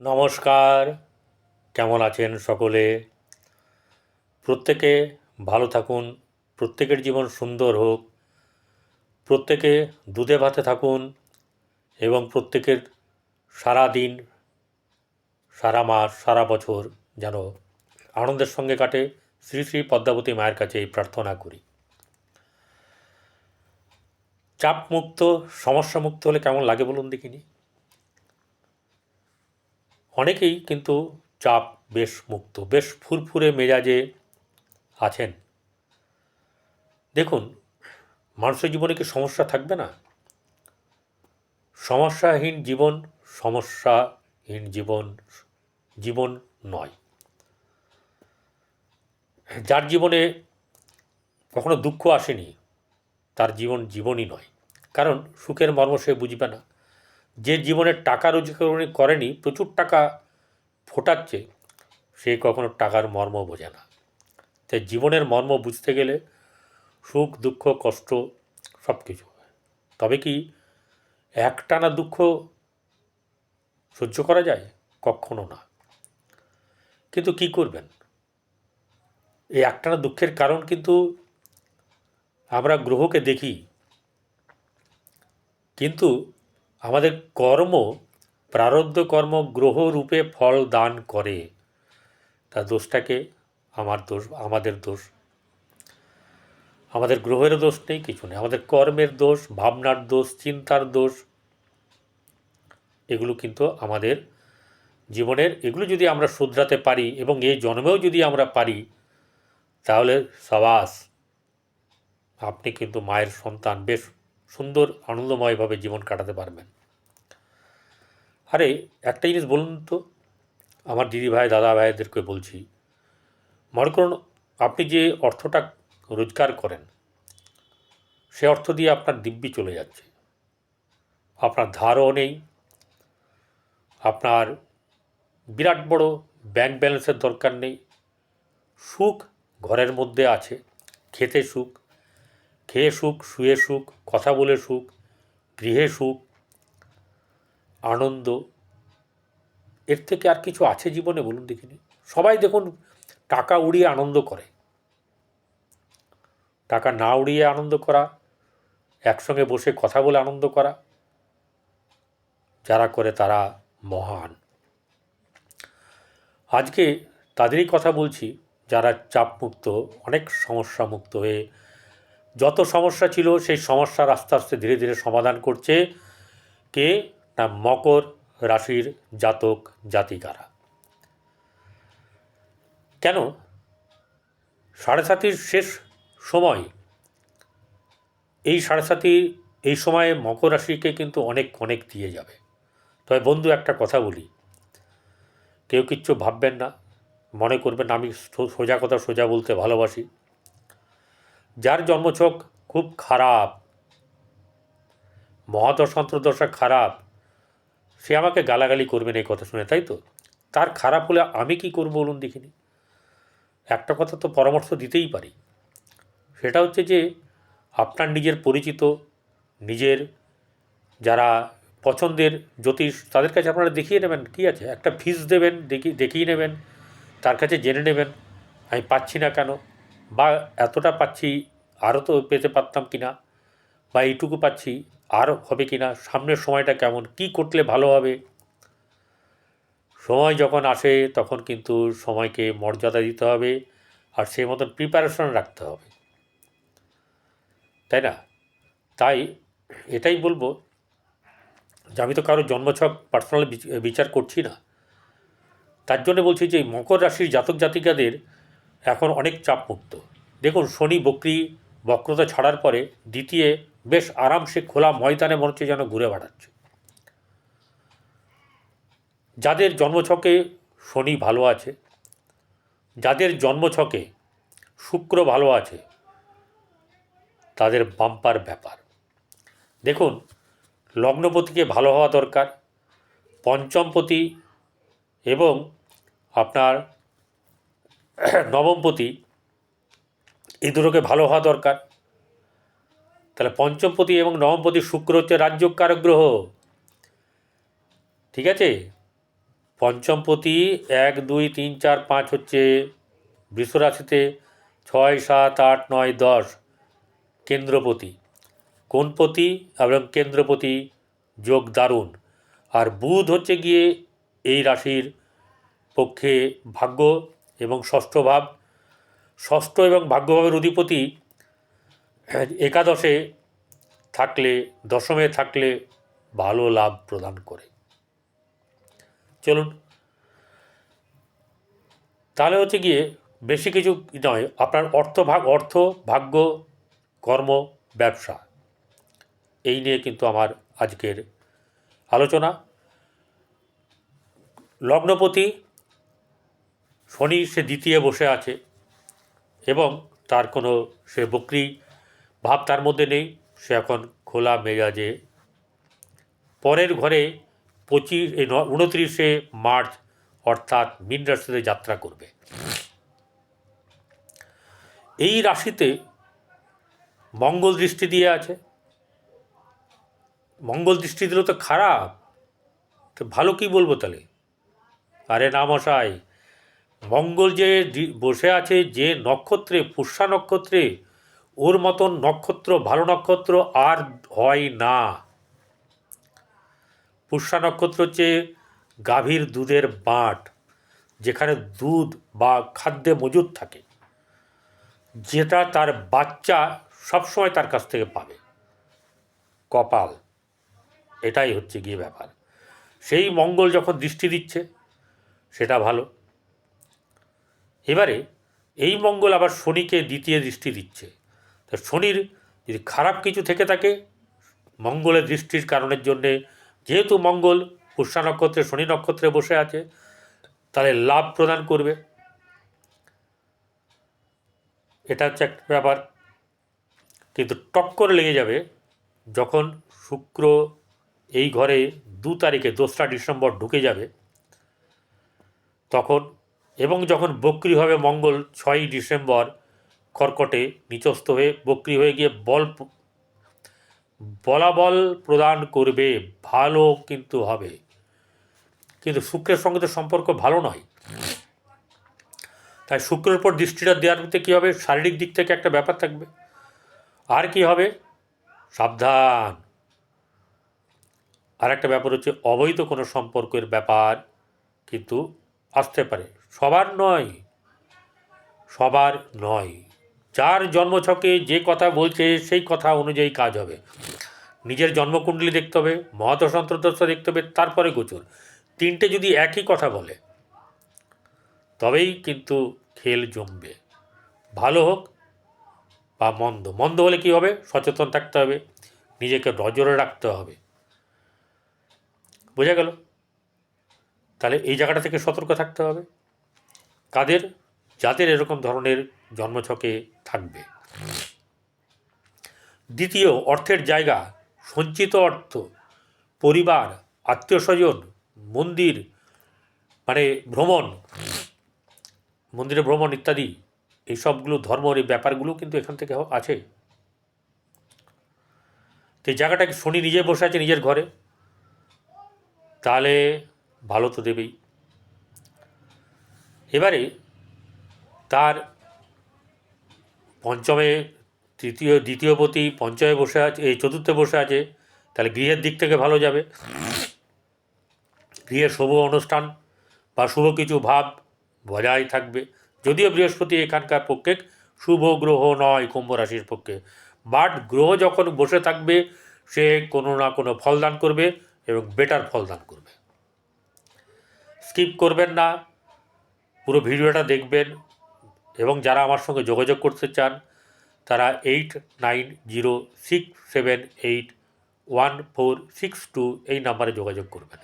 নমস্কার। কেমন আছেন সকলে? প্রত্যেকে ভালো থাকুন, প্রত্যেকের জীবন সুন্দর হোক, প্রত্যেকে দুধে ভাতে থাকুন এবং প্রত্যেকের সারা দিন সারা মাস, সারা বছর যেন আনন্দের সঙ্গে কাটে। শ্রী শ্রী পদ্মাবতী মায়ের কাছে এই প্রার্থনা করি। চাপ মুক্ত সমস্যা মুক্ত হলে কেমন লাগে বলুন দেখিনি? অনেকেই কিন্তু চাপ বেশ মুক্ত, বেশ ফুরফুরে মেজাজে আছেন। দেখুন, মানুষের জীবনে কি সমস্যা থাকবে না? সমস্যাহীন জীবন সমস্যাহীন জীবন জীবন নয়। যার জীবনে কখনো দুঃখ আসেনি, তার জীবন জীবনই নয়। কারণ সুখের মর্ম সে বুঝবে না। যে জীবনে টাকা রোজগার করেনি, প্রচুর টাকা ফোটাচ্ছে, সে কখনো টাকার মর্ম বোঝে না। তাই জীবনের মর্ম বুঝতে গেলে সুখ, দুঃখ, কষ্ট সব কিছু তবে কি একটানা দুঃখ সহ্য করা যায়? কখনো না। কিন্তু কি করবেন? এই একটানা দুঃখের কারণ কিন্তু আমরা গ্রহকে দেখি। কিন্তু আমাদের কর্ম, প্রারব্ধ কর্ম গ্রহ রূপে ফল দান করে। তা দোষটাকে আমার দোষ, আমাদের দোষ। আমাদের গ্রহের দোষ নেই, কিছু নেই। আমাদের কর্মের দোষ, ভাবনার দোষ, চিন্তার দোষ, এগুলো কিন্তু আমাদের জীবনের, এগুলো যদি আমরা শুধরাতে পারি এবং এই জন্মেও যদি আমরা পারি, তাহলে সবাস, আপনি কিন্তু মায়ের সন্তান, বেশ সুন্দর, আনন্দময়ভাবে জীবন কাটাতে পারবেন। আরে একটা জিনিস বলুন তো, আমার দিদি ভাই, দাদা ভাইদেরকে বলছি, মনে করুন আপনি যে অর্থটা রোজগার করেন, সে অর্থ দিয়ে আপনার দিব্যি চলে যাচ্ছে। আপনার ধারও নেই, আপনার বিরাট বড় ব্যাংক ব্যালেন্সের দরকার নেই, সুখ ঘরের মধ্যে আছে, খেতে সুখ খেয়ে সুখ, শুয়ে সুখ, কথা বলে সুখ, গৃহে সুখ, আনন্দ। এর থেকে আর কিছু আছে জীবনে বলুন দেখিনি সবাই দেখুন টাকা উড়িয়ে আনন্দ করে। টাকা না উড়িয়ে আনন্দ করা, একসঙ্গে বসে কথা বলে আনন্দ করা, যারা করে তারা মহান। আজকে তাদেরই কথা বলছি, যারা চাপমুক্ত, অনেক সমস্যা মুক্ত হয়ে যত সমস্যা ছিল, সেই সমস্যার আস্তে আস্তে ধীরে ধীরে সমাধান করছে কে? না মকর রাশির জাতক জাতিকারা। কেন? সাড়ে সাতির শেষ সময়। এই সাড়ে সাতি, এই সময়ে মকর রাশিকে কিন্তু অনেক অনেক দিয়ে যাবে। তবে বন্ধু, একটা কথা বলি। কেউ কিচ্ছু ভাববেন না। মনে করবেন, আমি সোজা কথা সোজা বলতে ভালোবাসি। যার জন্মছক খুব খারাপ। মহাদশান্তর্দশা খারাপ। সে আমাকে গালাগালি করবেন এই কথা শুনে, তাই তো? তার খারাপ হলে আমি কি করব বলুন দেখিনি? একটা কথা তো পরামর্শ দিতেই পারি। সেটা হচ্ছে যে, আপনার নিজের পরিচিত, নিজের যারা পছন্দের জ্যোতিষ, তাদের কাছে আপনারা দেখিয়ে নেবেন, কী আছে? একটা ফিস দেবেন, দেখি, দেখিয়ে নেবেন, তার কাছে জেনে নেবেন, আমি পাচ্ছি না কেন? বা এতটা পাচ্ছি আরও তো পেতে পারতাম কি না বা এইটুকু পাচ্ছি আর হবে কি না সামনের সময়টা কেমন, কি করলে ভালো হবে? সময় যখন আসে তখন কিন্তু সময়কে মর্যাদা দিতে হবে আর সেই মতন প্রিপারেশন রাখতে হবে। তাই না? তাই এটাই বলব যে আমি তো কারও জন্মছক পার্সোনাল বিচার করছি না। তার জন্য বলছি যে মকর রাশির জাতক জাতিকাদের এখন অনেক চাপমুক্ত দেখুন, শনি বকরি বক্রতা ছাড়ার পরে দ্বিতীয় বেশ আরামসে খোলা ময়দানে মনে হচ্ছে যেন ঘুরে বেড়াচ্ছে। যাদের জন্মছকে শনি ভালো আছে, যাদের জন্মছকে শুক্র ভালো আছে, তাদের বাম্পার ব্যাপার। দেখুন, লগ্নপতিকে ভালো হওয়া দরকার, পঞ্চমপতি এবং আপনার নবমপতি এই দুটোকে ভালো হওয়া দরকার। তাহলে পঞ্চমপতি এবং নবমপতি শুক্র হচ্ছে রাজ্যকারক গ্রহ। ঠিক আছে? পঞ্চমপতি এক, দুই, তিন, চার, পাঁচ হচ্ছে বৃষ রাশিতে ছয়, সাত, আট, নয়, দশ কেন্দ্রপতি কোনপতি এবং কেন্দ্রপতি যোগ দারুণ। আর বুধ হচ্ছে গিয়ে এই রাশির পক্ষে ভাগ্য এবং ষষ্ঠ ভাব, ষষ্ঠ এবং ভাগ্যভাবের অধিপতি একাদশে থাকলে, দশমে থাকলে ভালো লাভ প্রদান করে। চলুন, তাহলে হচ্ছে গিয়ে বেশি কিছু নয়, আপনার অর্থ ভাগ, অর্থ, ভাগ্য, কর্ম, ব্যবসা, এই নিয়ে কিন্তু আমার আজকের আলোচনা। লগ্নপতি শনি সে দ্বিতীয় বসে আছে এবং তার কোনো সে বকরি ভাব তার মধ্যে নেই। সে এখন খোলা মেজাজে। পরের ঘরে পঁচিশ, এই উনত্রিশে মার্চ অর্থাৎ মিন রাশিতে যাত্রা করবে। এই রাশিতে মঙ্গল দৃষ্টি দিয়ে আছে। মঙ্গল দৃষ্টি দিলে তো খারাপ। তো ভালো কি বলব তাহলে? আরে না মশাই মঙ্গল যে বসে আছে, যে নক্ষত্রে পুষ্যা নক্ষত্রে, ওর মতন নক্ষত্র, ভালো নক্ষত্র আর হয় না। পুষ্যা নক্ষত্র হচ্ছে গাভীর দুধের বাঁট, যেখানে দুধ বা খাদ্যে মজুদ থাকে, যেটা তার বাচ্চা সবসময় তার কাছ থেকে পাবে। কপাল, এটাই হচ্ছে গিয়ে ব্যাপার। সেই মঙ্গল যখন দৃষ্টি দিচ্ছে, সেটা ভালো। এবারে এই মঙ্গল আবার শনিকে দ্বিতীয় দৃষ্টি দিচ্ছে। তা শনির যদি খারাপ কিছু থেকে থাকে, মঙ্গলের দৃষ্টির কারণের জন্যে যেহেতু মঙ্গল পুষ্যা নক্ষত্রে, শনি নক্ষত্রে বসে আছে, তাহলে লাভ প্রদান করবে। এটা হচ্ছে একটা ব্যাপার। কিন্তু টক্কর লেগে যাবে, যখন শুক্র এই ঘরে দু তারিখে দোসরা ডিসেম্বর ঢুকে যাবে, তখন এবং যখন বক্রি হবে মঙ্গল ছয়ই ডিসেম্বর, কর্কটে নিচস্থ হয়ে বক্রি হয়ে গিয়ে বল বলাবল প্রদান করবে, ভালো কিন্তু হবে। কিন্তু শুক্রের সঙ্গে তো সম্পর্ক ভালো নয়। তাই শুক্রের উপর দৃষ্টিটা দেওয়ার মধ্যে কী হবে? শারীরিক দিক থেকে একটা ব্যাপার থাকবে। আর কি হবে? সাবধান। আর একটা ব্যাপার হচ্ছে, অবৈধ কোনো সম্পর্কের ব্যাপার কিন্তু আসতে পারে। সবার নয় সবার নয়। যার জন্মছকে যে কথা বলছে, সেই কথা অনুযায়ী কাজ হবে। নিজের জন্মকুণ্ডলী দেখতে হবে মহাতসন্ত্রদশা দেখতে হবে, তারপরে গোচর। তিনটে যদি একই কথা বলে, তবেই কিন্তু খেল জমবে। ভালো হোক বা মন্দ। মন্দ হলে কী হবে? সচেতন থাকতে হবে, নিজেকে নজরে রাখতে হবে। বোঝা গেল? তাহলে এই জায়গাটা থেকে সতর্ক থাকতে হবে। কাদের? যাদের এরকম ধরনের জন্মছকে থাকবে। দ্বিতীয়, অর্থের জায়গা, সঞ্চিত অর্থ, পরিবার আত্মীয় স্বজন মন্দির মানে ভ্রমণ, মন্দিরে ভ্রমণ ইত্যাদি, এই সবগুলো ধর্মের এই ব্যাপারগুলো কিন্তু এখান থেকে আছে। তো এই জায়গাটা কি শনি নিজে বসে আছে নিজের ঘরে। তাহলে ভালো তো দেবেই। এবারে তার পঞ্চমে তৃতীয়, দ্বিতীয় পতি পঞ্চমে বসে আছে, এই চতুর্থে বসে আছে, তাহলে গৃহের দিক থেকে ভালো যাবে। গৃহের শুভ অনুষ্ঠান বা শুভ কিছু ভাব বজায় থাকবে। যদিও বৃহস্পতি এখানকার পক্ষে শুভ গ্রহ নয়, কুম্ভ রাশির পক্ষে। বাট গ্রহ যখন বসে থাকবে, সে কোনো না কোনো ফলদান করবে এবং বেটার ফলদান করবে। স্কিপ করবেন না। পুরো ভিডিওটা দেখবেন এবং যারা আমার সঙ্গে যোগাযোগ করতে চান, তারা eight nine zero six seven eight one four six two এই নাম্বারে যোগাযোগ করবেন।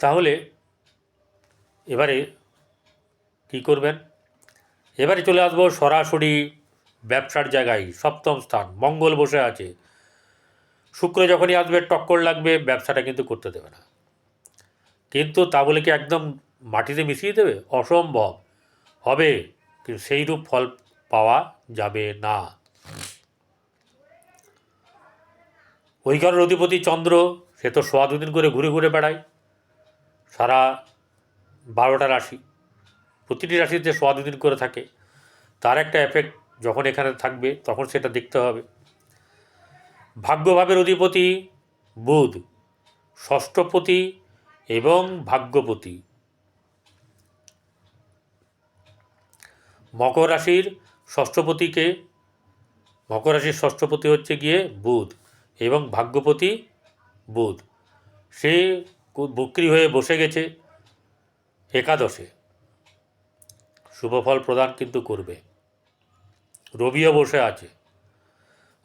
তাহলে এবারে কি করবেন? এবারে চলে আসব সরাসরি ব্যবসার জায়গায়, সপ্তম স্থান, মঙ্গল বসে আছে। শুক্র যখনই আসবে, টক্কর লাগবে, ব্যবসাটা কিন্তু করতে দেবে না। কিন্তু তা বলে কি একদম মাটিতে মিশিয়ে দেবে? অসম্ভব। হবে, কিন্তু সেই রূপ ফল পাওয়া যাবে না। ওই ঘরের অধিপতি চন্দ্র, সে তো সোয়া দুদিন করে ঘুরে ঘুরে বেড়ায়। সারা বারোটা রাশি, প্রতিটি রাশিতে সোয়া দুদিন করে থাকে। তার একটা এফেক্ট যখন এখানে থাকবে, তখন সেটা দেখতে হবে। ভাগ্যভাবের অধিপতি বুধ, ষষ্ঠপতি এবং ভাগ্যপতি। মকর রাশির ষষ্ঠপতিকে, মকর রাশির ষষ্ঠপতি হচ্ছে গিয়ে বুধ এবং ভাগ্যপতি বুধ। সে বক্রি হয়ে বসে গেছে একাদশে। শুভফল প্রদান কিন্তু করবে। রবিও বসে আছে।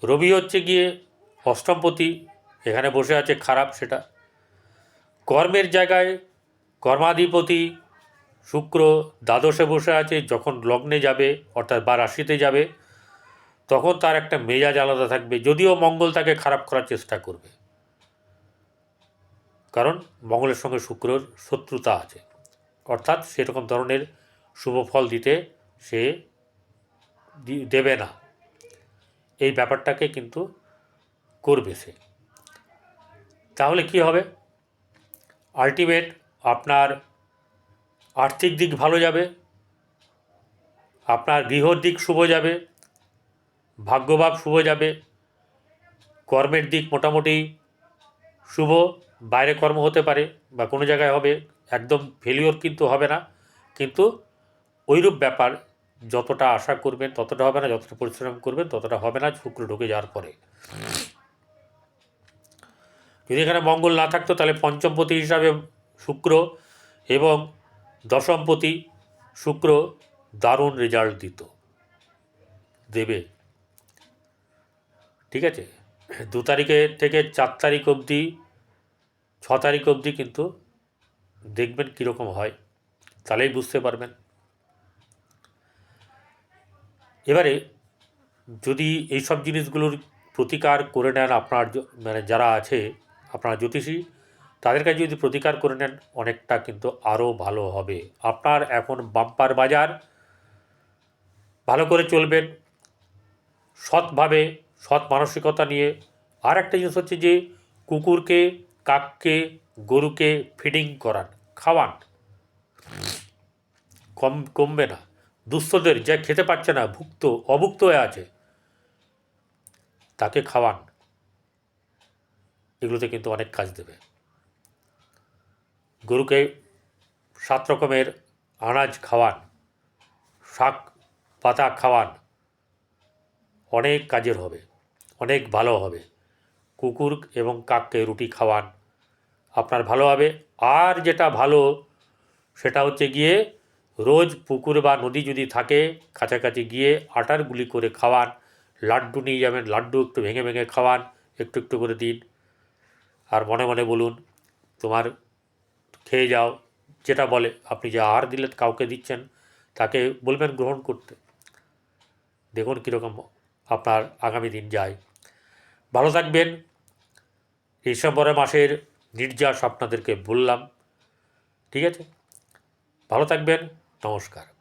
রবি হচ্ছে গিয়ে অষ্টমপতি, এখানে বসে আছে খারাপ সেটা। কর্মের জায়গায় কর্মাধিপতি শুক্র দ্বাদশে বসে আছে, যখন লগ্নে যাবে, অর্থাৎ বা রাশিতে যাবে, তখন তার একটা মেজাজ আলাদা থাকবে, যদিও মঙ্গল তাকে খারাপ করার চেষ্টা করবে। কারণ মঙ্গলের সঙ্গে শুক্রর শত্রুতা আছে। অর্থাৎ সেরকম ধরনের শুভ ফল দিতে সে দেবে না। এই ব্যাপারটাকে কিন্তু করবে সে। তাহলে কি হবে? আলটিমেট আপনার আর্থিক দিক ভালো যাবে, আপনার গৃহর দিক শুভ যাবে, ভাগ্যভাব শুভ যাবে, কর্মের দিক মোটামুটি শুভ, বাইরে কর্ম হতে পারে বা কোনো জায়গায় হবে, একদম ফেলিওর কিন্তু হবে না। কিন্তু ওইরূপ ব্যাপার যতটা আশা করবেন ততটা হবে না, যতটা পরিশ্রম করবেন ততটা হবে না শুক্র ঢুকে যাওয়ার পরে। যদি এখানে মঙ্গল না থাকতো, তাহলে পঞ্চমপতি হিসাবে শুক্র এবং দশমপতি শুক্র দারুণ রেজাল্ট দিত, দেবে। ঠিক আছে? দু তারিখে থেকে চার তারিখ অবধি, ছ তারিখ অবধি কিন্তু দেখবেন কীরকম হয়, তাহলেই বুঝতে পারবেন। এবারে যদি এইসব জিনিসগুলোর প্রতিকার করে নেন আপনার মানে যারা আছে আপনার জ্যোতিষী, তাদের কাছে যদি প্রতিকার করে নেন, অনেকটা কিন্তু আরও ভালো হবে। আপনার এখন বাম্পার বাজার, ভালো করে চলবেন, সৎভাবে, সৎ মানসিকতা নিয়ে। আর একটা জিনিস হচ্ছে যে, কুকুরকে, কাককে, গরুকে ফিডিং করান, খাওয়ান। কম, কমবে না। দুস্থদের, যা খেতে পাচ্ছে না, ভুক্ত, অভুক্ত হয়ে আছে, তাকে খাওয়ান। এগুলোতে কিন্তু অনেক কাজ দেবে। গরুকে সাত রকমের আনাজ খাওয়ান, শাক পাতা খাওয়ান, অনেক কাজের হবে, অনেক ভালো হবে। কুকুর এবং কাককে রুটি খাওয়ান, আপনার ভালো হবে। আর যেটা ভালো, সেটা হচ্ছে গিয়ে রোজ পুকুর বা নদী যদি থাকে, কাছাকাছি গিয়ে আটার গুলি করে খাওয়ান, লাড্ডু নিয়ে যাবেন, লাড্ডু একটু ভেঙে ভেঙে খাওয়ান, একটু একটু করে দিন। আর মনে মনে বলুন, তোমার খেয়ে যাও। যেটা বলে, আপনি যে আহার দিলে কাউকে দিচ্ছেন, তাকে বলবেন গ্রহণ করতে। দেখুন কীরকম আপনার আগামী দিন যায়। ভালো থাকবেন। ডিসেম্বর মাসের নির্যাস আপনাদেরকে বললাম। ঠিক আছে? ভালো থাকবেন। নমস্কার।